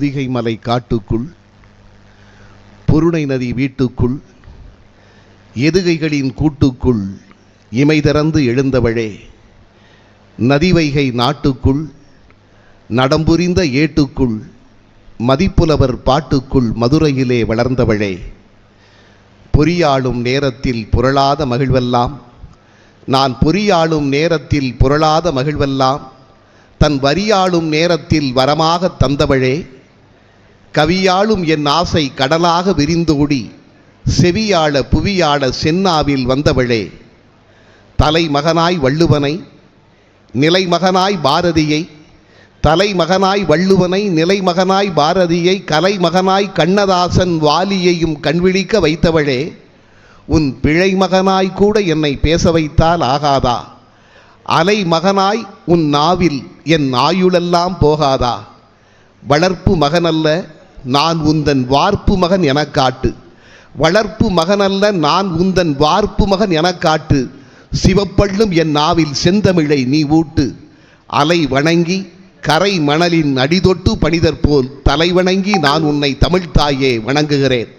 பொதிகை மலை காட்டுக்குள் பொருணை நதி வீட்டுக்குள் எதுகைகளின் கூட்டுக்குள் இமை திறந்து எழுந்தவளே நதிவைகை நாட்டுக்குள் நடம்புரிந்த ஏட்டுக்குள் மதிப்புலவர் பாட்டுக்குள் மதுரையிலே வளர்ந்தவளே பொறியாளும் நேரத்தில் புரளாத மகிழ்வெல்லாம் நான் பொறியாளும் நேரத்தில் புரளாத மகிழ்வெல்லாம் தன் வரியாளும் நேரத்தில் வரமாக தந்தவழே கவியாளும் என் ஆசை கடலாக விரிந்தோடி செவியாள புவியாள சென்னாவில் வந்தவளே தலைமகனாய் வள்ளுவனை நிலைமகனாய் பாரதியை தலைமகனாய் வள்ளுவனை நிலைமகனாய் பாரதியை கலைமகனாய் கண்ணதாசன் வாலியையும் கண்விழிக்க வைத்தவளே உன் பிழை மகனாய் கூட என்னை பேச வைத்தால் ஆகாதா? அலை மகனாய் உன் நாவில் என் ஆயுளெல்லாம் போகாதா? வளர்ப்பு மகனல்ல நான் உந்தன் வார்ப்பு மகன் என காட்டு வளர்ப்பு மகனல்ல நான் உந்தன் வார்ப்பு மகன் என காட்டு சிவப்பள்ளும் என் நாவில் செந்தமிழை நீ ஊட்டு. அலை வணங்கி கரை மணலின் அடிதொட்டு பணிதர் போல் தலை வணங்கி நான் உன்னை தமிழ்த்தாயே வணங்குகிறேன்.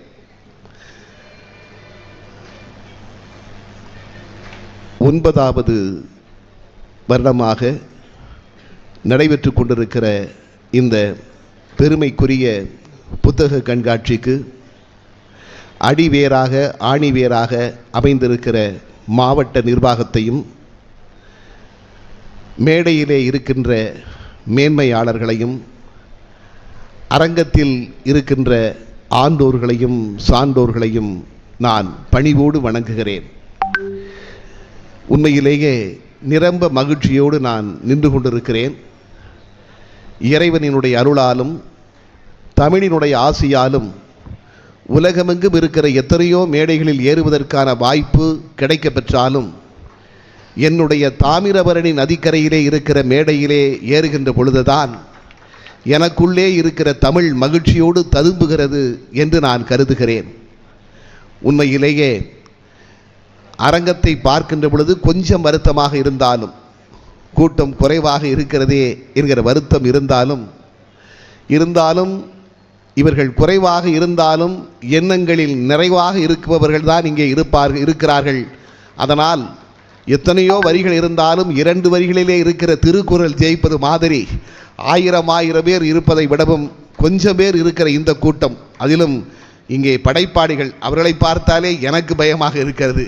ஒன்பதாவது வருடமாக நடைபெற்று கொண்டிருக்கிற இந்த பெருமைக்குரிய புத்தக கண்காட்சிக்கு அடிவேராக ஆணிவேராக அமைந்திருக்கிற மாவட்ட நிர்வாகத்தையும் மேடையிலே இருக்கின்ற மேன்மையாளர்களையும் அரங்கத்தில் இருக்கின்ற ஆண்டோர்களையும் சான்றோர்களையும் நான் பணிவோடு வணங்குகிறேன். உண்மையிலேயே நிரம்ப மகிழ்ச்சியோடு நான் நின்று கொண்டிருக்கிறேன். இறைவனினுடைய அருளாலும் தமிழினுடைய ஆசையாலும் உலகமெங்கும் இருக்கிற எத்தனையோ மேடைகளில் ஏறுவதற்கான வாய்ப்பு கிடைக்க பெற்றாலும் என்னுடைய தாமிரபரணி நதிக்கரையிலே இருக்கிற மேடையிலே ஏறுகின்ற பொழுதுதான் எனக்குள்ளே இருக்கிற தமிழ் மகிழ்ச்சியோடு ததும்புகிறது என்று நான் கருதுகிறேன். உண்மையிலேயே அரங்கத்தை பார்க்கின்ற பொழுது கொஞ்சம் வருத்தமாக இருந்தாலும் கூட்டம் குறைவாக இருக்கிறதே என்கிற வருத்தம் இருந்தாலும் இருந்தாலும் இவர்கள் குறைவாக இருந்தாலும் எண்ணங்களில் நிறைவாக இருப்பவர்கள் தான் இங்கே இருப்பார்கள் இருக்கிறார்கள். அதனால் எத்தனையோ வரிகள் இருந்தாலும் இரண்டு வரிகளிலே இருக்கிற திருக்குறள் ஜெயிப்பது மாதிரி ஆயிரம் ஆயிரம் பேர் இருப்பதை விடவும் கொஞ்சம் பேர் இருக்கிற இந்த கூட்டம். அதிலும் இங்கே படைப்பாடிகள் அவர்களை பார்த்தாலே எனக்கு பயமாக இருக்கிறது.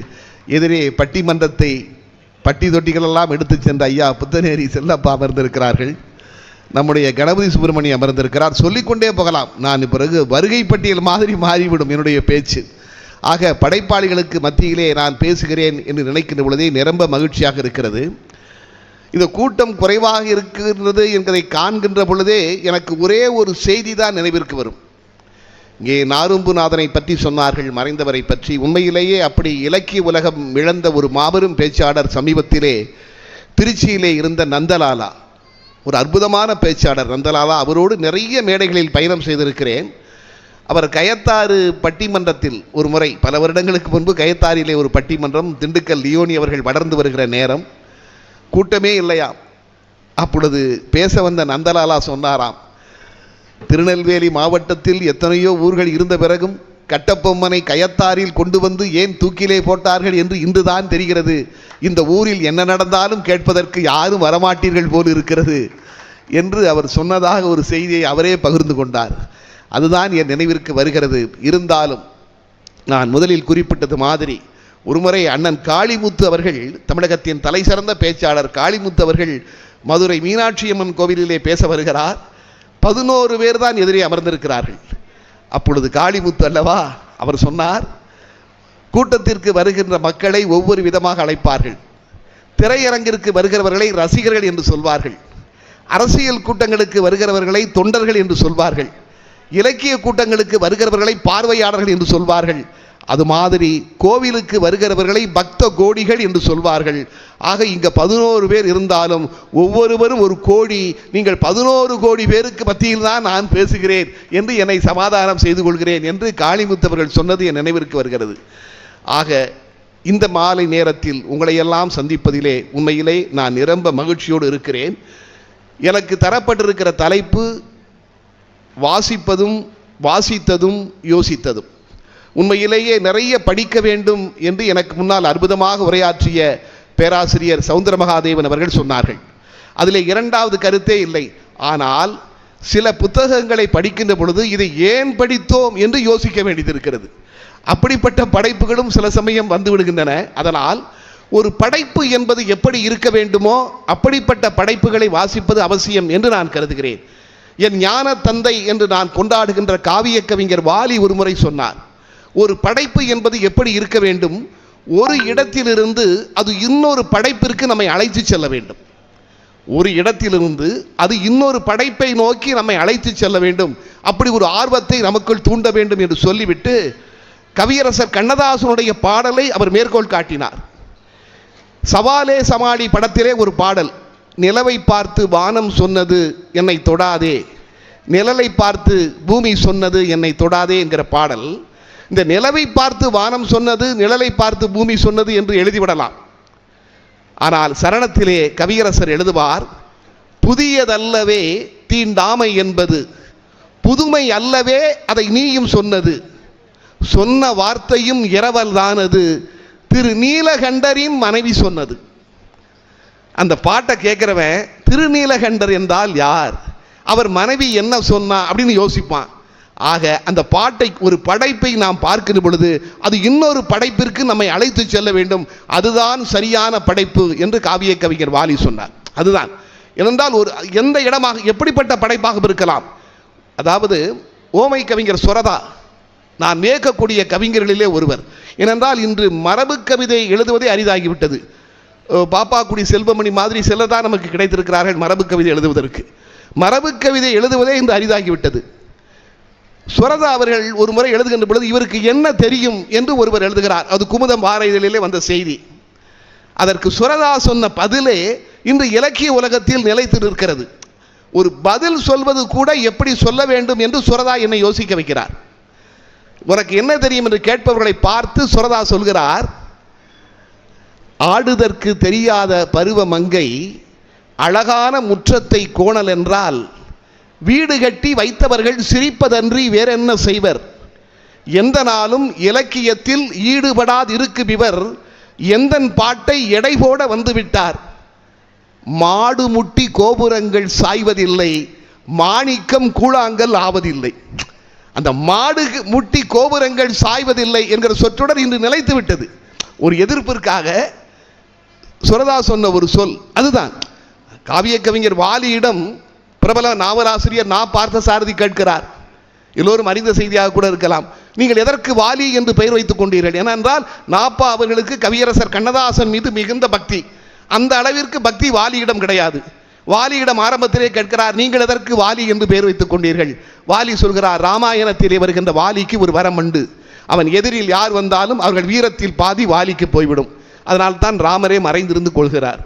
எதிரே பட்டிமன்றத்தை பட்டி தொட்டிகளெல்லாம் எடுத்து சென்ற ஐயா புத்தநேரி செல்லப்பா அமர்ந்திருக்கிறார்கள். நம்முடைய கணபதி சுப்பிரமணியம் அமர்ந்திருக்கிறார். சொல்லிக்கொண்டே போகலாம். நான் பிறகு வருகை பட்டியல் மாதிரி மாறிவிடும் என்னுடைய பேச்சு. ஆக படைப்பாளிகளுக்கு மத்தியிலே நான் பேசுகிறேன் என்று நினைக்கின்ற பொழுதே நிரம்ப மகிழ்ச்சியாக இருக்கிறது. இந்த கூட்டம் குறைவாக இருக்கின்றது என்பதை காண்கின்ற பொழுதே எனக்கு ஒரே ஒரு செய்தி தான் நினைவிற்கு வரும். இங்கே நாரும்புநாதனை பற்றி சொன்னார்கள். மறைந்தவரை பற்றி உண்மையிலேயே அப்படி இலக்கிய உலகம் இழந்த ஒரு மாபெரும் பேச்சாளர் சமீபத்திலே திருச்சியிலே இருந்த நந்தலாலா. ஒரு அற்புதமான பேச்சாளர் நந்தலாலா அவரோடு நிறைய மேடைகளில் பயணம் செய்திருக்கிறேன். அவர் கயத்தாறு பட்டிமன்றத்தில் ஒரு முறை பல வருடங்களுக்கு முன்பு கயத்தாறிலே ஒரு பட்டிமன்றம் திண்டுக்கல் லியோனி அவர்கள் வளர்ந்து வருகிற நேரம். கூட்டமே இல்லையா? அப்பொழுது பேச வந்த நந்தலாலா சொன்னாராம் திருநெல்வேலி மாவட்டத்தில் எத்தனையோ ஊர்கள் இருந்த பிறகும் கட்டப்பொம்மனை கயத்தாரில் கொண்டு வந்து ஏன் தூக்கிலே போட்டார்கள் என்று இன்றுதான் தெரிகிறது. இந்த ஊரில் என்ன நடந்தாலும் கேட்பதற்கு யாரும் வரமாட்டீர்கள் போல் இருக்கிறது என்று அவர் சொன்னதாக ஒரு செய்தியை அவரே பகிர்ந்து கொண்டார். அதுதான் என் நினைவிற்கு வருகிறது. இருந்தாலும் நான் முதலில் குறிப்பிட்டது மாதிரி ஒருமுறை அண்ணன் காளிமுத்து அவர்கள் தமிழகத்தின் தலை சிறந்த பேச்சாளர் காளிமுத்து அவர்கள் மதுரை மீனாட்சி அம்மன் கோவிலிலே பேச வருகிறார். பதினோரு பேர் தான் எதிரே அமர்ந்திருக்கிறார்கள். அப்பொழுது காளிமுத்து அல்லவா அவர் சொன்னார் கூட்டத்திற்கு வருகின்ற மக்களை ஒவ்வொரு விதமாக அழைப்பார்கள். திரையரங்கிற்கு வருகிறவர்களை ரசிகர்கள் என்று சொல்வார்கள். அரசியல் கூட்டங்களுக்கு வருகிறவர்களை தொண்டர்கள் என்று சொல்வார்கள். இலக்கிய கூட்டங்களுக்கு வருகிறவர்களை பார்வையாளர்கள் என்று சொல்வார்கள். அது மாதிரி கோவிலுக்கு வருகிறவர்களை பக்த கோடிகள் என்று சொல்வார்கள். ஆக இங்கே பதினோரு பேர் இருந்தாலும் ஒவ்வொருவரும் ஒரு கோடி நீங்கள் பதினோரு கோடி பேருக்கு மத்தியில் தான் நான் பேசுகிறேன் என்று என்னை சமாதானம் செய்து கொள்கிறேன் என்று காளிமுத்தவர்கள் சொன்னது என் நினைவிற்கு வருகிறது. ஆக இந்த மாலை நேரத்தில் உங்களையெல்லாம் சந்திப்பதிலே உண்மையிலே நான் நிரம்ப மகிழ்ச்சியோடு இருக்கிறேன். எனக்கு தரப்பட்டிருக்கிற தலைப்பு வாசிப்பதும் வாசித்ததும் யோசித்ததும். உண்மையிலேயே நிறைய படிக்க வேண்டும் என்று எனக்கு முன்னால் அற்புதமாக உரையாற்றிய பேராசிரியர் சவுந்தர மகாதேவன் அவர்கள் சொன்னார்கள். அதில் இரண்டாவது கருத்தே இல்லை. ஆனால் சில புத்தகங்களை படிக்கின்ற பொழுது இதை ஏன் படித்தோம் என்று யோசிக்க வேண்டியது இருக்கிறது அப்படிப்பட்ட படைப்புகளும் சில சமயம் வந்து விடுகின்றன. அதனால் ஒரு படைப்பு என்பது எப்படி இருக்க வேண்டுமோ அப்படிப்பட்ட படைப்புகளை வாசிப்பது அவசியம் என்று நான் கருதுகிறேன். என் ஞான தந்தை என்று நான் கொண்டாடுகின்ற காவிய கவிஞர் வாலி ஒருமுறை சொன்னார். ஒரு படைப்பு என்பது எப்படி இருக்க வேண்டும்? ஒரு இடத்திலிருந்து அது இன்னொரு படைப்பிற்கு நம்மை அழைத்து செல்ல வேண்டும். ஒரு இடத்திலிருந்து அது இன்னொரு படைப்பை நோக்கி நம்மை அழைத்து செல்ல வேண்டும். அப்படி ஒரு ஆர்வத்தை நமக்குள் தூண்ட வேண்டும் என்று சொல்லிவிட்டு கவியரசர் கண்ணதாசனுடைய பாடலை அவர் மேற்கோள் காட்டினார். சவாலே சமாளி படத்திலே ஒரு பாடல். நிலவை பார்த்து வானம் சொன்னது என்னை தொடாதே. நிழலை பார்த்து பூமி சொன்னது என்னை தொடாதே என்கிற பாடல். இந்த நிலவை பார்த்து வானம் சொன்னது நிழலை பார்த்து பூமி சொன்னது என்று எழுதிவிடலாம். ஆனால் சரணத்திலே கவியரசர் எழுதுவார் புதியதல்லவே தீண்டாமை என்பது புதுமை அல்லவே அதை நீயும் சொன்னது. சொன்ன வார்த்தையும் இரவல்தானது திரு நீலகண்டரின் மனைவி சொன்னது. அந்த பாட்டை கேட்குறவன் திருநீலகண்டர் என்றால் யார்? அவர் மனைவி என்ன சொன்னா அப்படின்னு யோசிப்பான். ஆக அந்த பாட்டை ஒரு படைப்பை நாம் பார்க்கிற பொழுது அது இன்னொரு படைப்பிற்கு நம்மை அழைத்து செல்ல வேண்டும். அதுதான் சரியான படைப்பு என்று காவிய கவிஞர் வாலி சொன்னார். அதுதான். ஏனென்றால் ஒரு எந்த இடமாக எப்படிப்பட்ட படைப்பாக இருக்கலாம். அதாவது ஓமை கவிஞர் சுரதா நான் நேக்கக்கூடிய கவிஞர்களிலே ஒருவர். ஏனென்றால் இன்று மரபு கவிதை எழுதுவதே அரிதாகிவிட்டது. பாப்பாக்குடி செல்வமணி மாதிரி சிலர் நமக்கு கிடைத்திருக்கிறார்கள் மரபு கவிதை எழுதுவதற்கு. மரபு கவிதை எழுதுவதே இன்று அரிதாகிவிட்டது. சுரதா அவர்கள் ஒரு முறை எழுதுகின்ற பொழுது இவருக்கு என்ன தெரியும்? என்று ஒருவர் எழுதுகிறார். அது குமுதம் வார இதழிலே வந்த செய்தி. அதற்கு சுரதா சொன்ன பதிலே இன்று இலக்கிய உலகத்தில் நிலைத்து நிற்கிறது. ஒரு பதில் சொல்வது கூட எப்படி சொல்ல வேண்டும் என்று சுரதா என்னை யோசிக்க வைக்கிறார். உனக்கு என்ன தெரியும்? என்று கேட்பவர்களை பார்த்து சுரதா சொல்கிறார் ஆடுதற்கு தெரியாத பருவ மங்கை அழகான முற்றத்தை கோணல் என்றால் வீடு கட்டி வைத்தவர்கள் சிரிப்பதன்றி வேறென்ன செய்வர்? எந்த நாளும் இலக்கியத்தில் ஈடுபடாதிருக்கும் இவர் எந்தன் பாட்டை எடை போட வந்துவிட்டார்? மாடு முட்டி கோபுரங்கள் சாய்வதில்லை மாணிக்கம் கூழாங்கல் ஆவதில்லை. அந்த மாடு முட்டி கோபுரங்கள் சாய்வதில்லை என்கிற சொற்றொடர் இன்று நிலைத்து விட்டது. ஒரு எதிர்ப்பிற்காக சுரதா சொன்ன ஒரு சொல் அதுதான். காவிய கவிஞர் வாலியிடம் பிரபல நாவலாசிரியர் நா. பார்த்த சாரதி கேட்கிறார். எல்லோரும் அறிந்த செய்தியாக கூட இருக்கலாம். நீங்கள் எதற்கு வாலி என்று பெயர் வைத்துக் கொண்டீர்கள்? ஏனென்றால் நாப்பா அவர்களுக்கு கவியரசர் கண்ணதாசன் மீது மிகுந்த பக்தி. அந்த அளவிற்கு பக்தி வாலியிடம் கிடையாது. வாலியிடம் ஆரம்பத்திலே கேட்கிறார் நீங்கள் எதற்கு வாலி என்று பெயர் வைத்துக் கொண்டீர்கள்? வாலி சொல்கிறார் ராமாயணத்திலே வருகின்ற வாலிக்கு ஒரு வரம் உண்டு. அவன் எதிரில் யார் வந்தாலும் அவர்கள் வீரத்தில் பாதி வாலிக்கு போய்விடும். அதனால் தான் ராமரே மறைந்திருந்து கொள்கிறார்.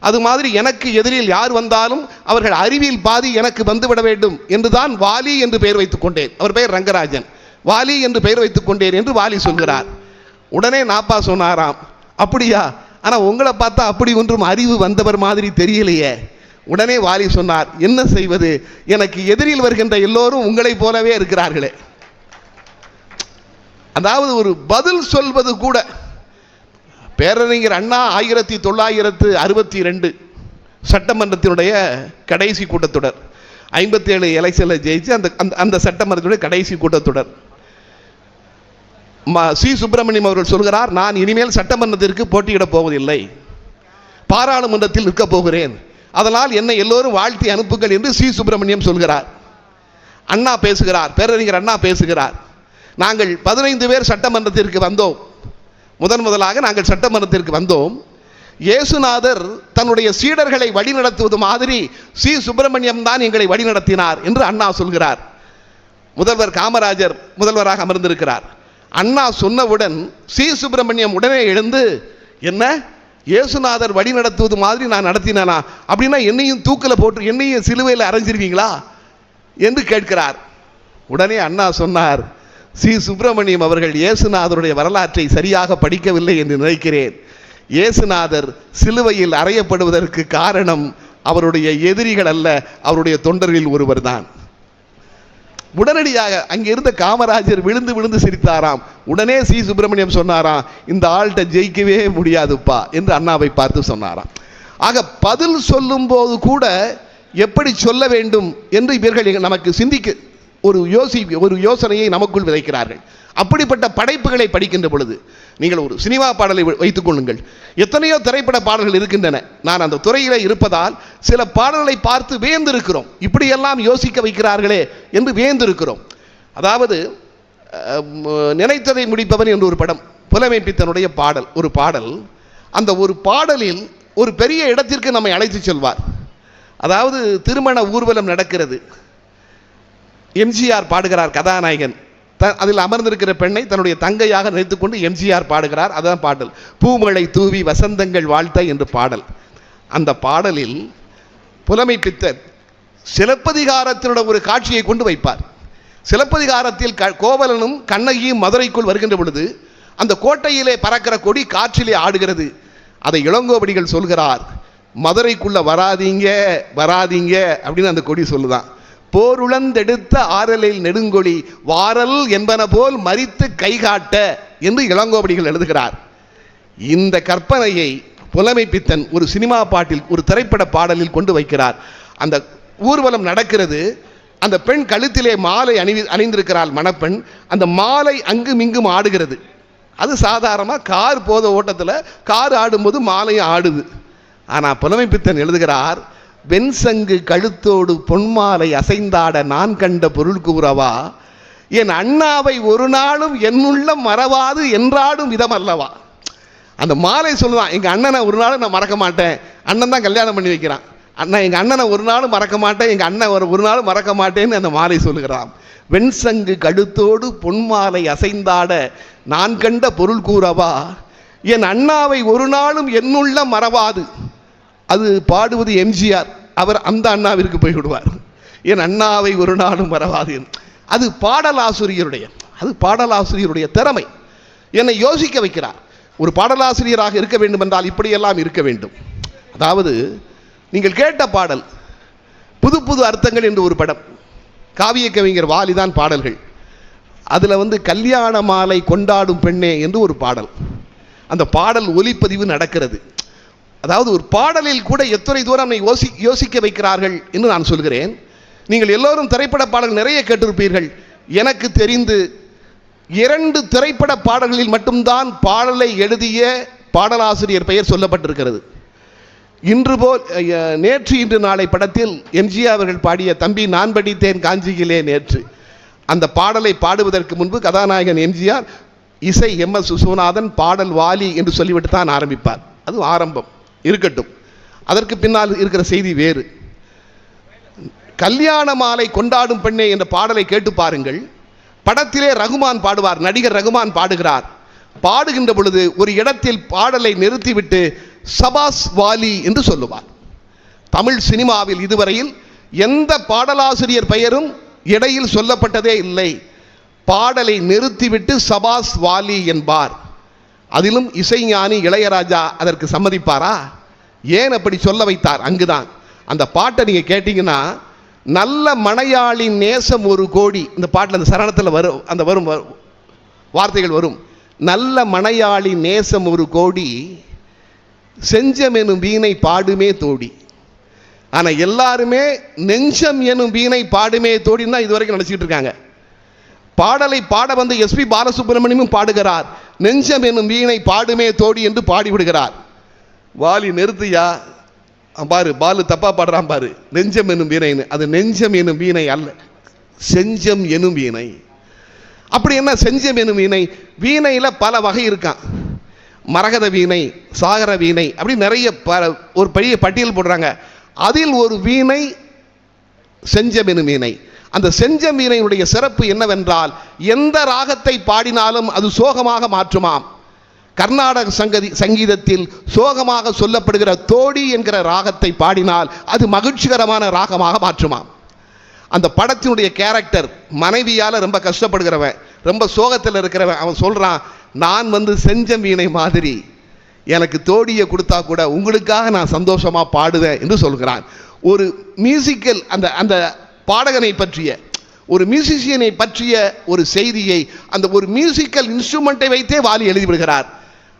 அது மாதிரி எனக்கு எதிரில் யார் வந்தாலும் அவர்கள் அறிவியல் பாதி எனக்கு வந்துவிட வேண்டும் என்றுதான் வாலி என்று பெயர் வைத்துக் கொண்டேன். அவர் பெயர் ரங்கராஜன். வாலி என்று பெயர் வைத்துக் கொண்டேன் என்று வாலி சொல்கிறார். உடனே நாப்பா சொன்னாராம் அப்படியா? ஆனா உங்களை பார்த்தா அப்படி ஒன்றும் அறிவு வந்தவர் மாதிரி தெரியலையே. உடனே வாலி சொன்னார் என்ன செய்வது? எனக்கு எதிரில் வருகின்ற எல்லோரும் உங்களைப் போலவே இருக்கிறார்களே. அதாவது ஒரு பதில் சொல்வது கூட பேரறிஞர் அண்ணா ஆயிரத்தி தொள்ளாயிரத்து அறுபத்தி ரெண்டு சட்டமன்றத்தினுடைய கடைசி கூட்டத்தொடர். ஐம்பத்தி ஏழு எலெக்ஷனில் ஜெயிச்சு அந்த அந்த அந்த சட்டமன்றத்துடைய கடைசி கூட்டத்தொடர். மா சி. சுப்பிரமணியம் அவர்கள் சொல்கிறார் நான் இனிமேல் சட்டமன்றத்திற்கு போட்டியிடப் போவதில்லை. பாராளுமன்றத்தில் நிற்கப் போகிறேன். அதனால் என்னை எல்லோரும் வாழ்த்தி அனுப்புங்கள் என்று சி. சுப்பிரமணியம் சொல்கிறார். அண்ணா பேசுகிறார் பேரறிஞர் அண்ணா பேசுகிறார். நாங்கள் பதினைந்து பேர் சட்டமன்றத்திற்கு வந்தோம். முதன் முதலாக நாங்கள் சட்டமன்றத்திற்கு வந்தோம். இயேசுநாதர் தன்னுடைய சீடர்களை வழிநடத்துவது மாதிரி சி. சுப்பிரமணியம் தான் எங்களை வழிநடத்தினார் என்று அண்ணா சொல்கிறார். முதல்வர் காமராஜர் முதல்வராக அமர்ந்திருக்கிறார். அண்ணா சொன்னவுடன் சி. சுப்பிரமணியம் உடனே எழுந்து என்ன? இயேசுநாதர் வழி நடத்துவது மாதிரி நான் நடத்தினேனா? அப்படின்னா என்னையும் தூக்கில் போட்டு என்னையும் சிலுவையில் அரைஞ்சிருவீங்களா? என்று கேட்கிறார். உடனே அண்ணா சொன்னார் சி. சுப்பிரமணியம் அவர்கள் இயேசுநாதருடைய வரலாற்றை சரியாக படிக்கவில்லை என்று நினைக்கிறேன். இயேசுநாதர் சிலுவையில் அறையப்படுவதற்கு காரணம் அவருடைய எதிரிகள் அல்ல அவருடைய தொண்டர்களில் ஒருவர்தான் உடனடியாக அங்கே இருந்த காமராஜர் விழுந்து விழுந்து சிரித்தாராம். உடனே சி. சுப்பிரமணியம் சொன்னாராம் இந்த ஆள்கிட்ட ஜெயிக்கவே முடியாதுப்பா என்று அண்ணாவை பார்த்து சொன்னாராம். ஆக பதில் சொல்லும்போது கூட எப்படி சொல்ல வேண்டும் என்று இவர்கள் நமக்கு சிந்திக்க ஒரு யோசி ஒரு யோசனையை நமக்குள் விதைக்கிறார்கள். அப்படிப்பட்ட படைப்புகளை படிக்கின்ற பொழுது நீங்கள் ஒரு சினிமா பாடலை வைத்துக் கொள்ளுங்கள். எத்தனையோ திரைப்பட பாடல்கள் இருக்கின்றன. நான் அந்த துறையில் இருப்பதால் சில பாடல்களை பார்த்து வியந்திருக்கிறோம். இப்படியெல்லாம் யோசிக்க வைக்கிறார்களே என்று வேந்திருக்கிறோம் அதாவது அஹ், நினைத்ததை முடிப்பவன் என்று ஒரு படம் புலமைப்பித்தனுடைய பாடல் ஒரு பாடல். அந்த ஒரு பாடலில் ஒரு பெரிய இடத்திற்கு நம்மை அழைத்து செல்வார். அதாவது திருமண ஊர்வலம் நடக்கிறது. எம்ஜிஆர் பாடுகிறார் கதாநாயகன். த அதில் அமர்ந்திருக்கிற பெண்ணை தன்னுடைய தங்கையாக நினைத்துக்கொண்டு எம்ஜிஆர் பாடுகிறார். அதான் பாடல். பூமழை தூவி வசந்தங்கள் வாழ்த்த என்று பாடல். அந்த பாடலில் புலமை பித்தர் சிலப்பதிகாரத்தினோட ஒரு காட்சியை கொண்டு வைப்பார். சிலப்பதிகாரத்தில் க கோவலனும் கண்ணகியும் மதுரைக்குள் வருகின்ற பொழுது அந்த கோட்டையிலே பறக்கிற கொடி காற்றிலே ஆடுகிறது. அதை இளங்கோவடிகள் சொல்கிறார். மதுரைக்குள்ளே வராதீங்க வராதீங்க அப்படின்னு அந்த கொடி சொல்லுதான். போருளந்தெடுத்த ஆரலில் நெடுங்கொடி வாரல் என்பன போல் மறித்து கைகாட்ட என்று இளங்கோபடிகள் எழுதுகிறார். இந்த கற்பனையை புலமை பித்தன் ஒரு சினிமா பாட்டில் ஒரு திரைப்பட பாடலில் கொண்டு வைக்கிறார். அந்த ஊர்வலம் நடக்கிறது. அந்த பெண் கழுத்திலே மாலை அணிவி அணிந்திருக்கிறாள் மணப்பெண். அந்த மாலை அங்கும் இங்கும் ஆடுகிறது. அது சாதாரணமாக கார் போத ஓட்டத்தில் கார் ஆடும்போது மாலையும் ஆடுது. ஆனால் புலமை பித்தன் எழுதுகிறார் வெண்சங்கு கழுத்தோடு பொன்மாலை அசைந்தாட நான் கண்ட பொருள் கூறவா? என் அண்ணாவை ஒரு நாளும் என்னுள்ள மறவாது என்றாடும் விதம் அல்லவா அந்த மாலை சொல்லுவான் எங்கள் அண்ணனை ஒரு நாளும் நான் மறக்க மாட்டேன். அண்ணன் தான் கல்யாணம் பண்ணி வைக்கிறான். அண்ணன் எங்கள் அண்ணனை ஒரு நாளும் மறக்க மாட்டேன். எங்கள் அண்ணன் ஒரு ஒரு நாளும் மறக்க மாட்டேன்னு அந்த மாலை சொல்லுகிறான். வெண்சங்கு கழுத்தோடு பொன்மாலை அசைந்தாட நான் கண்ட பொருள் கூறவா? என் அண்ணாவை ஒரு நாளும் என்னுள்ள மறவாது. அது பாடுவது எம்ஜிஆர் அவர் அந்த அண்ணாவிற்கு போய் விடுவார் என் அண்ணாவை ஒரு நாளும் வரவாது அது பாடலாசிரியருடைய அது பாடலாசிரியருடைய திறமை. என்னை யோசிக்க வைக்கிறார். ஒரு பாடலாசிரியராக இருக்க வேண்டும் என்றால் இப்படியெல்லாம் இருக்க வேண்டும். அதாவது நீங்கள் கேட்ட பாடல் புது புது அர்த்தங்கள் என்று ஒரு படம். காவிய கவிஞர் வாலிதான் பாடல்கள். அதில் வந்து கல்யாண மாலை கொண்டாடும் பெண்ணே என்று ஒரு பாடல். அந்த பாடல் ஒலிப்பதிவு நடக்கிறது. அதாவது ஒரு பாடலில் கூட எத்தனை தூரம் நம்மை யோசி யோசிக்க வைக்கிறார்கள் என்று நான் சொல்கிறேன். நீங்கள் எல்லோரும் திரைப்பட பாடல் நிறைய கேட்டிருப்பீர்கள். எனக்கு தெரிந்து இரண்டு திரைப்பட பாடல்களில் மட்டும்தான் பாடலை எழுதிய பாடலாசிரியர் பெயர் சொல்லப்பட்டிருக்கிறது. இன்று போல் நேற்று இன்று நாளை படத்தில் எம்ஜிஆர் அவர்கள் பாடிய தம்பி நான் படித்தேன் காஞ்சியிலே நேற்று. அந்த பாடலை பாடுவதற்கு முன்பு கதாநாயகன் எம்ஜிஆர் இசை எம் எஸ் விஸ்வநாதன் பாடல் வாலி என்று சொல்லிவிட்டு தான் ஆரம்பிப்பார். அது ஆரம்பம். இருக்கட்டும். அதற்கு பின்னால் இருக்கிற செய்தி வேறு. கல்யாண மாலை கொண்டாடும் பெண்ணே என்ற பாடலை கேட்டு பாருங்கள். படத்திலே ரகுமான் பாடுவார் நடிகர் ரகுமான் பாடுகிறார். பாடுகின்ற பொழுது ஒரு இடத்தில் பாடலை நிறுத்திவிட்டு சபாஸ் வாலி என்று சொல்லுவார். தமிழ் சினிமாவில் இதுவரையில் எந்த பாடலாசிரியர் பெயரும் இடையில் சொல்லப்பட்டதே இல்லை. பாடலை நிறுத்திவிட்டு சபாஸ் வாலி என்பார். அதிலும் இசைஞானி இளையராஜா அதற்கு சம்மதிப்பாரா? ஏன் அப்படி சொல்ல வைத்தார்? அங்குதான். அந்த பாட்டை நீங்கள் கேட்டிங்கன்னா நல்ல மனையாளின் நேசம் ஒரு கோடி. இந்த பாட்டில் அந்த சரணத்தில் வரும் அந்த வரும் வ- வார்த்தைகள் வரும். நல்ல மனையாளி நேசம் ஒரு கோடி செஞ்சம் எனும் வீணை பாடுமே தோடி. ஆனால் எல்லாருமே நெஞ்சம் எனும் வீணை பாடுமே தோடின்னு தான் இதுவரைக்கும் நினச்சிக்கிட்டு இருக்காங்க. பாடலை பாட வந்து எஸ்பி பாலசுப்ரமணியமும் பாடுகிறார். நெஞ்சம் என்னும் வீணை பாடுமே தோடி என்று பாடிவிடுகிறார். வாலி நிறுத்தியா? பாரு பாலு தப்பா பாடுறான் பாரு. நெஞ்சம் என்னும் வீணைன்னு. அது நெஞ்சம் என்னும் வீணை அல்ல. செஞ்சம் எனும் வீணை. அப்படி என்ன செஞ்சம் எனும் வீணை? வீணையில் பல வகை இருக்கான். மரகத வீணை சாகர வீணை அப்படி நிறைய ப- ஒரு பெரிய பட்டியல் போடுறாங்க. அதில் ஒரு வீணை செஞ்சமெனும் வீணை. அந்த செஞ்சமீனையினுடைய சிறப்பு என்னவென்றால் எந்த ராகத்தை பாடினாலும் அது சோகமாக மாற்றுமாம். கர்நாடக சங்கதி சங்கீதத்தில் சோகமாக சொல்லப்படுகிற தோடி என்கிற ராகத்தை பாடினால் அது மகிழ்ச்சிகரமான ராகமாக மாற்றுமாம். அந்த படத்தினுடைய கேரக்டர் மனைவியால் ரொம்ப கஷ்டப்படுகிறவன் ரொம்ப சோகத்தில் இருக்கிறவன் அவன் சொல்கிறான் நான் வந்து செஞ்ச மீனை மாதிரி எனக்கு தோடியை கொடுத்தா கூட உங்களுக்காக நான் சந்தோஷமாக பாடுவேன் என்று சொல்கிறான். ஒரு மியூசிக்கல் அந்த அந்த பாடகனை பற்றிய ஒரு மியூசிஷியனை பற்றிய ஒரு செய்தியை அந்த ஒரு மியூசிக்கல் இன்ஸ்ட்ருமெண்ட்டை வைத்தே வாலி எழுதிவிடுகிறார்.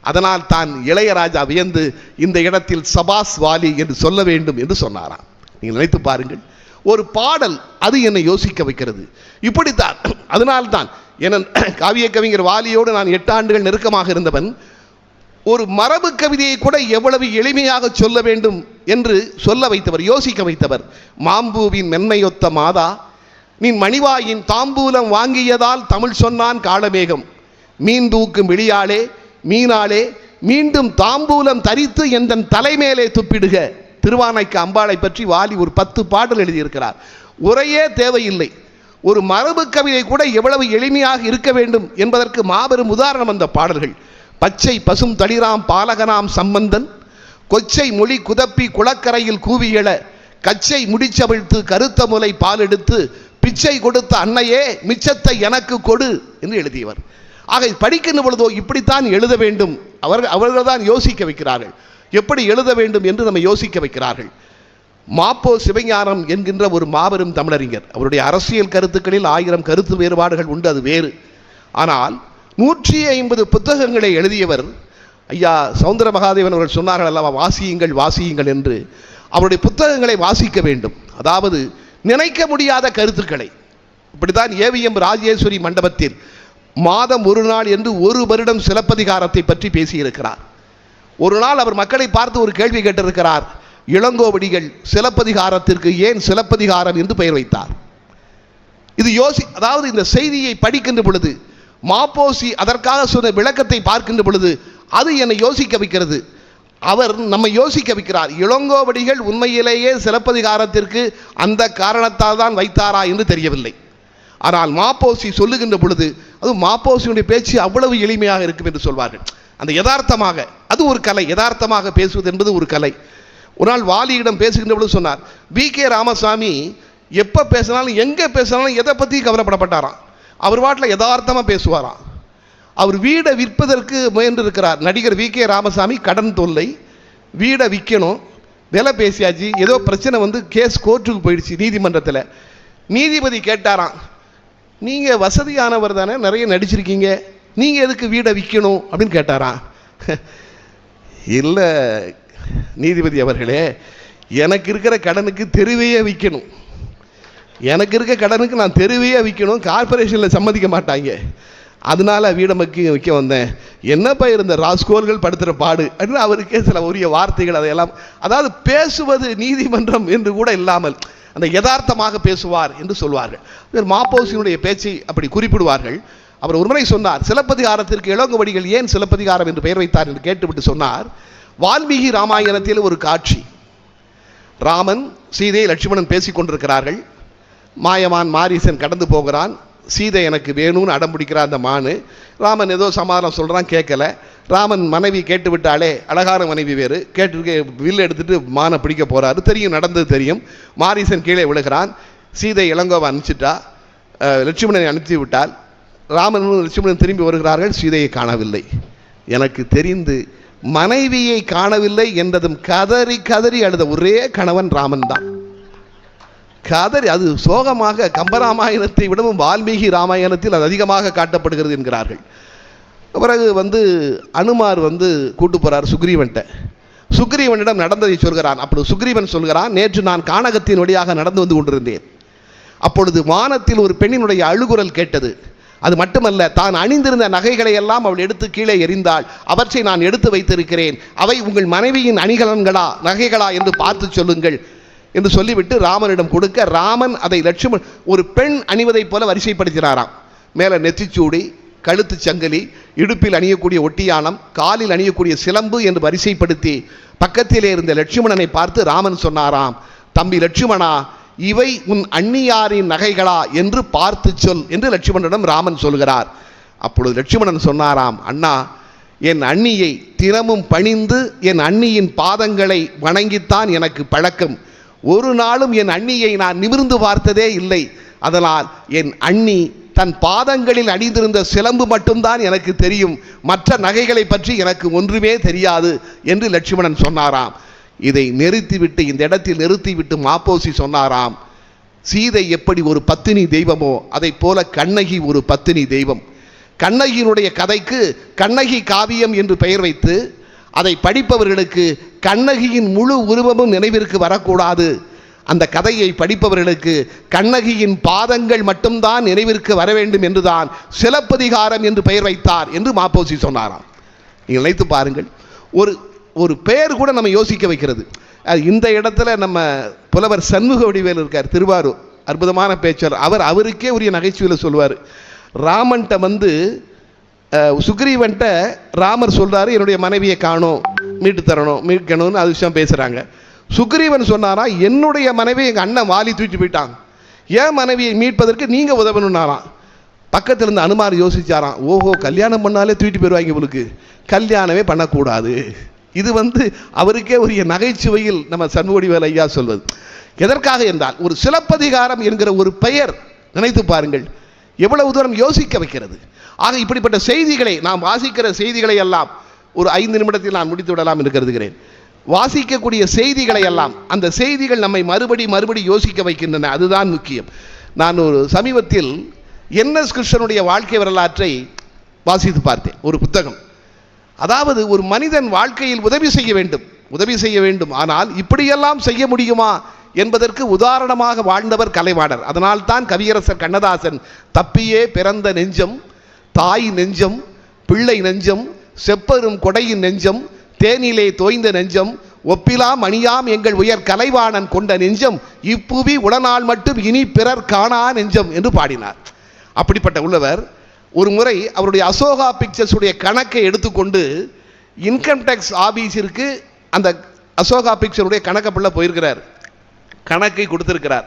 அதனால் தான் இளையராஜா வியந்து இந்த இடத்தில் சபாஸ் வாலி என்று சொல்ல வேண்டும் என்று சொன்னாராம். நீங்கள் நினைத்து பாருங்கள் ஒரு பாடல் அது என்னை யோசிக்க வைக்கிறது. இப்படித்தான் அதனால்தான் என காவிய கவிஞர் வாலியோடு நான் எட்டு ஆண்டுகள் நெருக்கமாக இருந்தவன் ஒரு மரபு கவிதையை கூட எவ்வளவு எளிமையாக சொல்ல வேண்டும் என்று சொல்ல வைத்தவர் யோசிக்க வைத்தவர். மாம்பூவின் மென்மையொத்த மாதா நீ மணிவாயின் தாம்பூலம் வாங்கியதால் தமிழ் சொன்னான் காலமேகம். மீன் தூக்கும் விழியாளே மீனாலே மீண்டும் தாம்பூலம் தரித்து எந்தன் தலைமேலே துப்பிடுக. திருவானைக்கு அம்பாளை பற்றி வாலி ஒரு பத்து பாடல் எழுதியிருக்கிறார். உரையே தேவையில்லை. ஒரு மரபு கவிதை கூட எவ்வளவு எளிமையாக இருக்க வேண்டும் என்பதற்கு மாபெரும் உதாரணம் அந்த பாடல்கள். பச்சை பசும் தளிராம் பாலகனாம் சம்பந்தன் கொச்சை மொழி குதப்பி குளக்கரையில் கூவியெழ கச்சை முடிச்சவிழ்த்து கருத்த முலை பால் எடுத்து பிச்சை கொடுத்த அன்னையே மிச்சத்தை எனக்கு கொடு என்று எழுதியவர். ஆக படிக்கின்ற பொழுதோ இப்படித்தான் எழுத வேண்டும். அவர்கள் அவர்கள் தான் யோசிக்க வைக்கிறார்கள். எப்படி எழுத வேண்டும் என்று நம்ம யோசிக்க வைக்கிறார்கள். மாப்போ சிவஞானம் என்கின்ற ஒரு மாபெரும் தமிழறிஞர். அவருடைய அரசியல் கருத்துக்களில் ஆயிரம் கருத்து வேறுபாடுகள் உண்டு அது வேறு. ஆனால் நூற்றி ஐம்பது புத்தகங்களை எழுதியவர் ஐயா சவுந்தர மகாதேவன் அவர்கள் சொன்னார்கள் அல்லவா வாசியுங்கள் வாசியுங்கள் என்று. அவருடைய புத்தகங்களை வாசிக்க வேண்டும். அதாவது நினைக்க முடியாத கருத்துக்களை. இப்படித்தான் ஏவிஎம் ராஜேஸ்வரி மண்டபத்தில் மாதம் ஒரு நாள் என்று ஒரு வருடம் சிலப்பதிகாரத்தை பற்றி பேசியிருக்கிறார். ஒரு நாள் அவர் மக்களை பார்த்து ஒரு கேள்வி கேட்டிருக்கிறார். இளங்கோவடிகள் சிலப்பதிகாரத்திற்கு ஏன் சிலப்பதிகாரம் என்று பெயர் வைத்தார். இது யோசி அதாவது இந்த செய்தியை படிக்கின்ற பொழுது மாப்போசி அதற்காக சொன்ன விளக்கத்தை பார்க்கின்ற பொழுது அது என்னை யோசிக்க வைக்கிறது. அவர் நம்மை யோசிக்க வைக்கிறார். இளங்கோவடிகள் உண்மையிலேயே சிலப்பதிகாரத்திற்கு அந்த காரணத்தால் தான் வைத்தாரா என்று தெரியவில்லை. ஆனால் மாப்போசி சொல்லுகின்ற பொழுது அது மாப்போசியுடைய பேச்சு அவ்வளவு எளிமையாக இருக்கும் என்று சொல்வார்கள். அந்த யதார்த்தமாக அது ஒரு கலை. யதார்த்தமாக பேசுவது என்பது ஒரு கலை. ஒரு நாள் வாலியிடம் பேசுகின்ற பொழுது சொன்னார் வி. கே. ராமசாமி எப்போ பேசினாலும் எங்கே பேசினாலும் எதை பற்றி கவலைப்படப்பட்டாராம்? அவர் வாட்டில் யதார்த்தமாக பேசுவாராம். அவர் வீடை விற்பதற்கு முயன்று இருக்கிறார் நடிகர் வி. கே. ராமசாமி கடன் தொல்லை வீடை விற்கணும் விலை பேசியாச்சு ஏதோ பிரச்சனை வந்து கேஸ் கோர்ட்டுக்கு போயிடுச்சு நீதிமன்றத்தில். நீதிபதி கேட்டாராம் நீங்கள் வசதியானவர் தானே நிறைய நடிச்சிருக்கீங்க நீங்கள் எதுக்கு வீடை விற்கணும் அப்படின்னு கேட்டாராம். இல்லை நீதிபதி அவர்களே எனக்கு இருக்கிற கடனுக்கு தெருவையே விற்கணும் எனக்கு இருக்க கடனுக்கு நான் தெருவையே விற்கணும் கார்பரேஷனில் சம்மதிக்க மாட்டாங்க. அதனால வீடை மக்கி விற்க வந்தேன். என்னப்பா இருந்த ராஸ்கோல்கள் படுத்துகிற பாடு? அப்படின்னு அவருக்கே சில உரிய வார்த்தைகள் அதையெல்லாம் அதாவது பேசுவது நீதிமன்றம் என்று கூட இல்லாமல் அந்த யதார்த்தமாக பேசுவார் என்று சொல்வார்கள். மாப்போசியினுடைய பேச்சை அப்படி குறிப்பிடுவார்கள். அவர் ஒருமுறை சொன்னார் சிலப்பதிகாரத்திற்கு இளங்கோவடிகள் ஏன் சிலப்பதிகாரம் என்று பெயர் வைத்தார்? என்று கேட்டுவிட்டு சொன்னார் வால்மீகி ராமாயணத்தில் ஒரு காட்சி. ராமன் சீதை லட்சுமணன் பேசிக் கொண்டிருக்கிறார்கள். மாயமான் மாரீசன் கடந்து போகிறான். சீதை எனக்கு வேணும்னு அடம் பிடிக்கிற அந்த மானு. ராமன் ஏதோ சமாதானம் சொல்கிறான் கேட்கல. ராமன் மனைவி கேட்டு விட்டாலே அழகான மனைவி வேறு. கேட்டு வில் எடுத்துகிட்டு மானை பிடிக்க போகிறாரு தெரியும் நடந்தது தெரியும். மாரீசன் கீழே விழுகிறான். சீதை இளங்கோவை அனுப்பிச்சிட்டா. லட்சுமணனை அனுப்பி விட்டால் ராமனும் லட்சுமணன் திரும்பி வருகிறார்கள். சீதையை காணவில்லை. எனக்கு தெரிந்து மனைவியை காணவில்லை என்றதும் கதறி கதறி அழுத ஒரே கணவன் ராமன் தான் கதறி அது சோகமாக கம்பராமாயணத்தை விடவும் வால்மீகி ராமாயணத்தில் அது அதிகமாக காட்டப்படுகிறது என்கிறார்கள். பிறகு வந்து அனுமார் வந்து கூட்டு போகிறார் சுக்ரீவன்ட்ட. சுக்ரீவனிடம் நடந்ததை சொல்கிறான். அப்பொழுது சுக்ரீவன் சொல்கிறான் நேற்று நான் கானகத்தின் வழியாக நடந்து வந்து கொண்டிருந்தேன். அப்பொழுது வானத்தில் ஒரு பெண்ணினுடைய அழுகுரல் கேட்டது. அது மட்டுமல்ல தான் அணிந்திருந்த நகைகளை எல்லாம் அவள் எடுத்து கீழே எறிந்தாள். அவற்றை நான் எடுத்து வைத்திருக்கிறேன். அவை உங்கள் மனைவியின் அணிகலன்களா நகைகளா என்று பார்த்து சொல்லுங்கள். என்று சொல்லிவிட்டு ராமனிடம் கொடுக்க ராமன் அதை லட்சுமண் ஒரு பெண் அணிவதைப் போல வரிசைப்படுத்தினாராம். மேலே நெத்திச்சூடி கழுத்து சங்கிலி இடுப்பில் அணியக்கூடிய ஒட்டியானம் காலில் அணியக்கூடிய சிலம்பு என்று வரிசைப்படுத்தி பக்கத்திலே இருந்த லட்சுமணனை பார்த்து ராமன் சொன்னாராம் தம்பி லட்சுமணா இவை உன் அந்நியாரின் நகைகளா என்று பார்த்து சொல் என்று லட்சுமணனிடம் ராமன் சொல்கிறார். அப்பொழுது லட்சுமணன் சொன்னாராம் அண்ணா என் அண்ணியை தினமும் பணிந்து என் அண்ணியின் பாதங்களை வணங்கித்தான் எனக்கு பழக்கம். ஒரு நாளும் என் அண்ணியை நான் நிமிர்ந்து பார்த்ததே இல்லை. அதனால் என் அண்ணி தன் பாதங்களில் அணிந்திருந்த சிலம்பு மட்டும்தான் எனக்கு தெரியும். மற்ற நகைகளை பற்றி எனக்கு ஒன்றுமே தெரியாது என்று லட்சுமணன் சொன்னாராம். இதை நிறுத்திவிட்டு இந்த இடத்தில் நிறுத்திவிட்டு மாப்போசி சொன்னாராம். சீதை எப்படி ஒரு பத்தினி தெய்வமோ அதை போல கண்ணகி ஒரு பத்தினி தெய்வம். கண்ணகியினுடைய கதைக்கு கண்ணகி காவியம் என்று பெயர் வைத்து அதை படிப்பவர்களுக்கு கண்ணகியின் முழு உருவமும் நினைவிற்கு வரக்கூடாது. அந்த கதையை படிப்பவர்களுக்கு கண்ணகியின் பாதங்கள் மட்டும்தான் நினைவிற்கு வர வேண்டும் என்றுதான் சிலப்பதிகாரம் என்று பெயர் வைத்தார் என்று மாப்போசி சொன்னாராம். நீங்கள் நினைத்து பாருங்கள் ஒரு ஒரு பெயர் கூட நம்ம யோசிக்க வைக்கிறது. இந்த இடத்துல நம்ம புலவர் சண்முக வடிவேல் இருக்கார் திருவாரூர். அற்புதமான பேச்சாளர். அவர் அவருக்கே உரிய நகைச்சுவையில் சொல்லுவார். ராமன்ட்ட வந்து சுக்ரீவன்ட்ட ராமர் சொல்கிறாரு என்னுடைய மனைவியை காணும் மீட்டு தரணும் மீட்கணும்னு அது விஷயம் பேசுகிறாங்க சுக்ரீவன் சொன்னாரா என்னுடைய மனைவி எங்கள் அண்ணன் வாலி தூக்கிட்டு போயிட்டான். என் மனைவியை மீட்பதற்கு நீங்கள் உதவணும்னாராம். பக்கத்தில் இருந்து அனுமார் யோசிச்சாராம் ஓஹோ கல்யாணம் பண்ணாலே தூக்கிட்டு போயிடுவாங்க இவளுக்கு. கல்யாணமே பண்ணக்கூடாது. இது வந்து அவருக்கே உரிய நகைச்சுவையில் நம்ம சண்முகடிவேல் ஐயா சொல்வது. எதற்காக என்றால் ஒரு சிலப்பதிகாரம் என்கிற ஒரு பெயர் நினைத்து பாருங்கள் எவ்வளவு தூரம் யோசிக்க வைக்கிறது. ஆக இப்படிப்பட்ட செய்திகளை நாம் வாசிக்கிற செய்திகளை எல்லாம் ஒரு ஐந்து நிமிடத்தில் நான் முடித்து விடலாம் என்று கருதுகிறேன். வாசிக்கக்கூடிய செய்திகளை எல்லாம் அந்த செய்திகள் நம்மை மறுபடி மறுபடி யோசிக்க வைக்கின்றன. அதுதான் முக்கியம். நான் ஒரு சமீபத்தில் என்எஸ் கிருஷ்ணனுடைய வாழ்க்கை வரலாற்றை வாசித்து பார்த்தேன். ஒரு புத்தகம். அதாவது ஒரு மனிதன் வாழ்க்கையில் உதவி செய்ய வேண்டும். உதவி செய்ய வேண்டும். ஆனால் இப்படியெல்லாம் செய்ய முடியுமா என்பதற்கு உதாரணமாக வாழ்ந்தவர் கலைவாணர். அதனால் தான் கவியரசர் கண்ணதாசன் தப்பியே பிறந்த நெஞ்சம் தாய் நெஞ்சம் பிள்ளை நெஞ்சம் செப்பரும் கொடையின் நெஞ்சம் தேனிலே தோய்ந்த நெஞ்சம் ஒப்பிலாம் அணியாம் எங்கள் உயர் கலைவாணன் கொண்ட நெஞ்சம் இப்புவி உடனால் மட்டும் இனி பிறர் காணா நெஞ்சம் என்று பாடினார். அப்படிப்பட்ட உள்ளவர் ஒரு முறை அவருடைய அசோகா பிக்சர்ஸ் உடைய கணக்கை எடுத்துக்கொண்டு இன்கம் டேக்ஸ் ஆபீஸிற்கு அந்த அசோகா பிக்சருடைய கணக்கை பிள்ளை போயிருக்கிறார். கணக்கை கொடுத்திருக்கிறார்.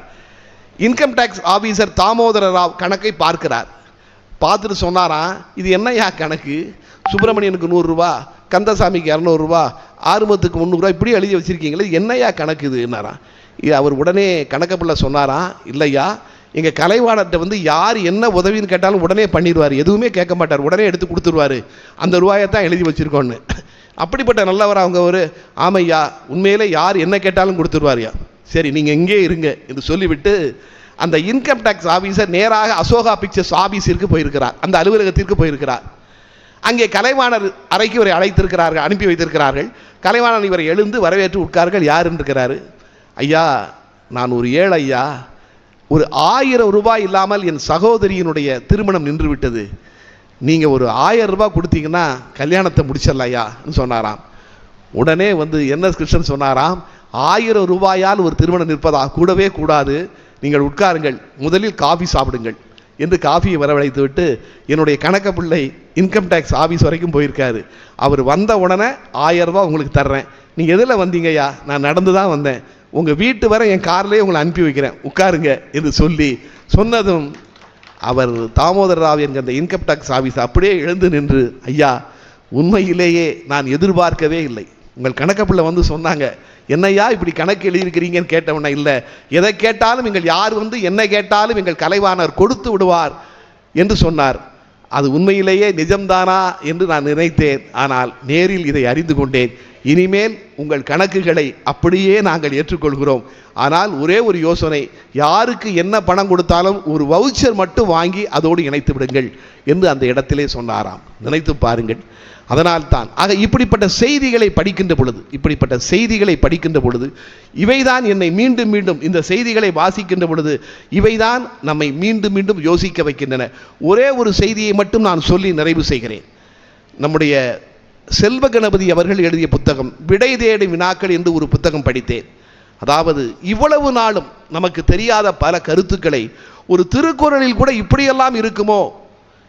Income tax officer Damodara Rao கணக்கை பார்க்கிறார். பார்த்துட்டு சொன்னாராம் இது என்னய்யா கணக்கு? சுப்பிரமணியனுக்கு நூறுரூவா கந்தசாமிக்கு இரநூறுவா ஆறுமத்துக்கு முந்நூறுரூவா இப்படி எழுதி வச்சிருக்கீங்களே என்னையா கணக்கு இதுன்னாராம் இது அவர் உடனே கணக்கு பிள்ளை சொன்னாராம் இல்லையா எங்கள் கலைவாணர்கிட்ட வந்து யார் என்ன உதவின்னு கேட்டாலும் உடனே பண்ணிடுவார் எதுவுமே கேட்க மாட்டார் உடனே எடுத்து கொடுத்துருவாரு அந்த ரூபாயை தான் எழுதி வச்சிருக்கோன்னு. அப்படிப்பட்ட நல்லவர் அவங்க ஒரு ஆமையா உண்மையிலே யார் என்ன கேட்டாலும் கொடுத்துருவாருயா சரி நீங்கள் இங்கே இருங்க என்று சொல்லிவிட்டு அந்த இன்கம் டேக்ஸ் ஆஃபீஸர் நேராக அசோகா பிக்சர்ஸ் ஆபீஸிற்கு போயிருக்கிறார். அந்த அலுவலகத்திற்கு போயிருக்கிறார். அங்கே கலைவாணர் அறைக்கு இவரை அழைத்திருக்கிறார்கள் அனுப்பி வைத்திருக்கிறார்கள். கலைவாணர் இவரை எழுந்து வரவேற்று உட்கார்கள் யார் இருக்கிறாரு? ஐயா நான் ஒரு ஏழை ஐயா. ஒரு ஆயிரம் ரூபாய் இல்லாமல் என் சகோதரியினுடைய திருமணம் நின்று விட்டது நீங்கள் ஒரு ஆயிரம் ரூபாய் கொடுத்தீங்கன்னா கல்யாணத்தை முடிச்சிடலாம் ஐயான்னு சொன்னாராம். உடனே வந்து என்எஸ் கிருஷ்ணன் சொன்னாராம் ஆயிரம் ரூபாயால் ஒரு திருமணம் நிற்பதா? கூடவே கூடாது. நீங்கள் உட்காருங்கள் முதலில் காஃபி சாப்பிடுங்கள் என்று காஃபியை வரவழைத்து விட்டு என்னுடைய கணக்க பிள்ளை இன்கம் டேக்ஸ் ஆஃபீஸ் வரைக்கும் போயிருக்காரு. அவர் வந்த உடனே ஆயிரம் உங்களுக்கு தர்றேன். நீங்கள் எதில் வந்தீங்கய்யா? நான் நடந்து தான் வந்தேன். உங்கள் வீட்டு வரை என் கார்லேயே உங்களை அனுப்பி வைக்கிறேன். உட்காருங்க என்று சொல்லி சொன்னதும் அவர் தாமோதர் ராவ் என்கிற அந்த இன்கம் டேக்ஸ் ஆஃபீஸ் அப்படியே எழுந்து நின்று ஐயா உண்மையிலேயே நான் எதிர்பார்க்கவே இல்லை. உங்கள் கணக்கப்பிள்ளை வந்து சொன்னாங்க என்னையா இப்படி கணக்கு எழுதியிருக்கிறீங்கன்னு கேட்டவன இல்லை எதை கேட்டாலும் எங்கள் யார் வந்து என்ன கேட்டாலும் எங்கள் கலைவாணர் கொடுத்து விடுவார் என்று சொன்னார். அது உண்மையிலேயே நிஜம்தானா என்று நான் நினைத்தேன். ஆனால் நேரில் இதை அறிந்து கொண்டேன். இனிமேல் உங்கள் கணக்குகளை அப்படியே நாங்கள் ஏற்றுக்கொள்கிறோம். ஆனால் ஒரே ஒரு யோசனை யாருக்கு என்ன பணம் கொடுத்தாலும் ஒரு வவுச்சர் மட்டும் வாங்கி அதோடு இணைத்து விடுங்கள் என்று அந்த இடத்திலே சொன்னாராம். நினைத்து பாருங்கள் அதனால்தான். ஆக இப்படிப்பட்ட செய்திகளை படிக்கின்ற பொழுது இப்படிப்பட்ட செய்திகளை படிக்கின்ற பொழுது இவைதான் என்னை மீண்டும் மீண்டும் இந்த செய்திகளை வாசிக்கின்ற பொழுது இவைதான் நம்மை மீண்டும் மீண்டும் யோசிக்க வைக்கின்றன. ஒரே ஒரு செய்தியை மட்டும் நான் சொல்லி நிறைவு செய்கிறேன். நம்முடைய செல்வ கணபதி அவர்கள் எழுதிய புத்தகம் விடை தேடி வினாக்கள் என்று ஒரு புத்தகம் படித்தேன். அதாவது இவ்வளவு நாளும் நமக்கு தெரியாத பல கருத்துக்களை ஒரு திருக்குறளில் கூட இப்படியெல்லாம் இருக்குமோ?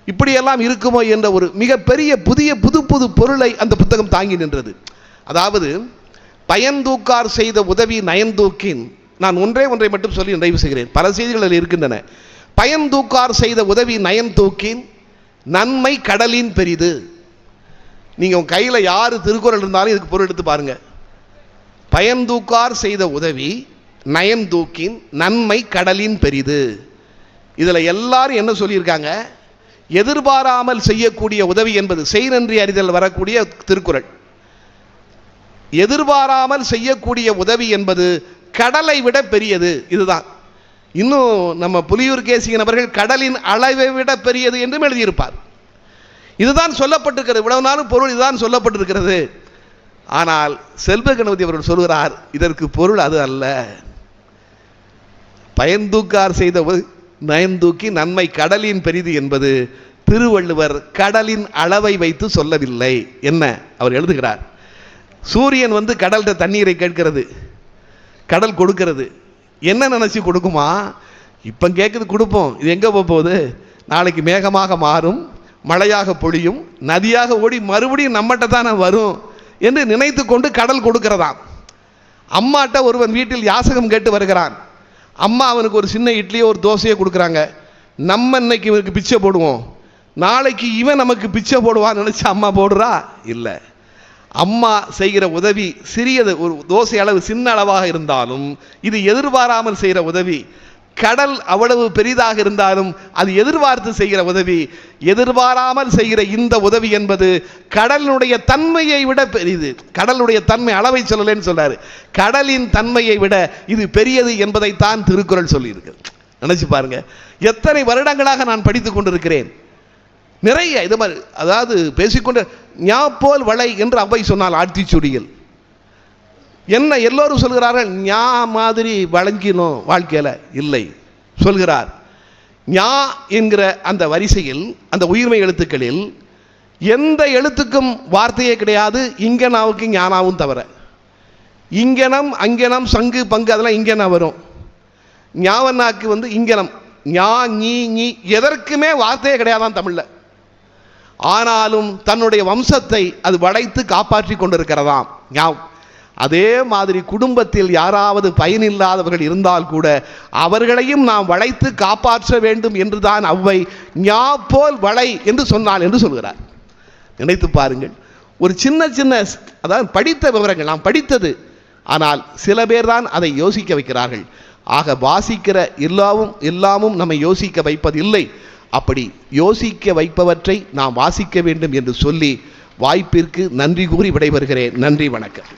இப்படியெல்லாம் இருக்குமோ என்ற ஒரு மிகப்பெரிய புதிய புது புது பொருளை அந்த புத்தகம் தாங்கி நின்றது. அதாவது பயன்தூக்கார் செய்த உதவி நயன்தூக்கின் நான் ஒன்றே ஒன்றை மட்டும் சொல்லி நிறைவு செய்கிறேன். பல செய்திகள் அதில் இருக்கின்றன. பயன்தூக்கார் செய்த உதவி நயந்தூக்கின் நன்மை கடலின் பெரிது. நீங்கள் உங்கள் கையில் யார் திருக்குறள் இருந்தாலும் இதுக்கு பொருள் எடுத்து பாருங்க. பயன்தூக்கார் செய்த உதவி நயன்தூக்கின் நன்மை கடலின் பெரிது. இதில் எல்லாரும் என்ன சொல்லியிருக்காங்க? எதிர்பாராமல் செய்யக்கூடிய உதவி என்பது செய் நன்றி அறிதல் வரக்கூடிய திருக்குறள். எதிர்பாராமல் செய்யக்கூடிய உதவி என்பது கடலை விட பெரியது இதுதான். இன்னும் நம்ம புலியூர் கேசியன் அவர்கள் கடலின் அளவை விட பெரியது என்றும் எழுதியிருப்பார். இதுதான் சொல்லப்பட்டிருக்கிறது. இவ்வளவு நாளும் பொருள் இதுதான் சொல்லப்பட்டிருக்கிறது. ஆனால் செல்வ கணபதி அவர்கள் சொல்கிறார் இதற்கு பொருள் அது அல்ல. பயந்தூக்கார் செய்த நயந்தூக்கி நன்மை கடலின் பெரிது என்பது திருவள்ளுவர் கடலின் அளவை வைத்து சொல்லவில்லை. என்ன? அவர் எழுதுகிறார். சூரியன் வந்து கடல்கிட்ட தண்ணீரை கேட்கிறது. கடல் கொடுக்கிறது. என்ன நினச்சி கொடுக்குமா? இப்போ கேட்குது கொடுப்போம். இது எங்கே போக போகுது? நாளைக்கு மேகமாக மாறும் மழையாக பொழியும் நதியாக ஓடி மறுபடியும் நம்மகிட்ட தானே வரும் என்று நினைத்து கொண்டு கடல் கொடுக்கிறதாம். அம்மாட்ட ஒருவன் வீட்டில் யாசகம் கேட்டு வருகிறான். அம்மா அவனுக்கு ஒரு சின்ன இட்லியோ ஒரு தோசையோ கொடுக்குறாங்க. நம்ம இன்னைக்கு இவனுக்கு பிச்சை போடுவோம். நாளைக்கு இவன் நமக்கு பிச்சை போடுவான்னு நினச்சி அம்மா போடுறா? இல்லை. அம்மா செய்கிற உதவி சிறியது ஒரு தோசை அளவு சின்ன அளவாக இருந்தாலும் இது எதிர்பாராமல் செய்கிற உதவி. கடல் அவ்வளவு பெரிதாக இருந்தாலும் அது எதிர்பார்த்து செய்கிற உதவி. எதிர்பாராமல் செய்கிற இந்த உதவி என்பது கடலினுடைய தன்மையை விட பெரிது கடலுடைய தன்மை அளவை சொல்லலைன்னு சொல்றாரு கடலின் தன்மையை விட இது பெரியது என்பதைத்தான் திருக்குறள் சொல்லியிருக்கு. நினைச்சு பாருங்க. எத்தனை வருடங்களாக நான் படித்து கொண்டிருக்கிறேன். நிறைய இது மாதிரி அதாவது பேசிக்கொண்டு ஞாபோல் வளை என்று அவ்வை சொன்னால் ஆட்சிச்சுடியில் என்ன எல்லோரும் சொல்கிறார்கள்? ஞா மாதிரி வழங்கினோம் வாழ்க்கையில். இல்லை. சொல்கிறார் ஞா என்கிற அந்த வரிசையில் அந்த உயிர்மை எழுத்துக்களில் எந்த எழுத்துக்கும் வார்த்தையே கிடையாது. இங்கனாவுக்கு ஞானாவும் தவிர. இங்கனம் அங்கனம் சங்கு பங்கு அதெல்லாம் இங்கன வரும். ஞாவனாக்கு வந்து இங்கனம். ஞா நீ நீ எதற்குமே வார்த்தையே கிடையாதான் தமிழில். ஆனாலும் தன்னுடைய வம்சத்தை அது வளைத்து காப்பாற்றி கொண்டிருக்கிறதாம். ஞாபகம் அதே மாதிரி குடும்பத்தில் யாராவது பயனில்லாதவர்கள் இருந்தால் கூட அவர்களையும் நாம் வளைத்து காப்பாற்ற வேண்டும் என்றுதான் அவ்வை ஞா போல் வளை என்று சொன்னாள் என்று சொல்கிறார். நினைத்து பாருங்கள். ஒரு சின்ன சின்ன அதாவது படித்த விவரங்கள் நாம் படித்தது. ஆனால் சில பேர் தான் அதை யோசிக்க வைக்கிறார்கள். ஆக வாசிக்கிற எல்லாவும் எல்லாமும் நம்மை யோசிக்க வைப்பதில்லை. அப்படி யோசிக்க வைப்பவற்றை நாம் வாசிக்க வேண்டும் என்று சொல்லி வாய்ப்பிற்கு நன்றி கூறி விடைபெறுகிறேன். நன்றி வணக்கம்.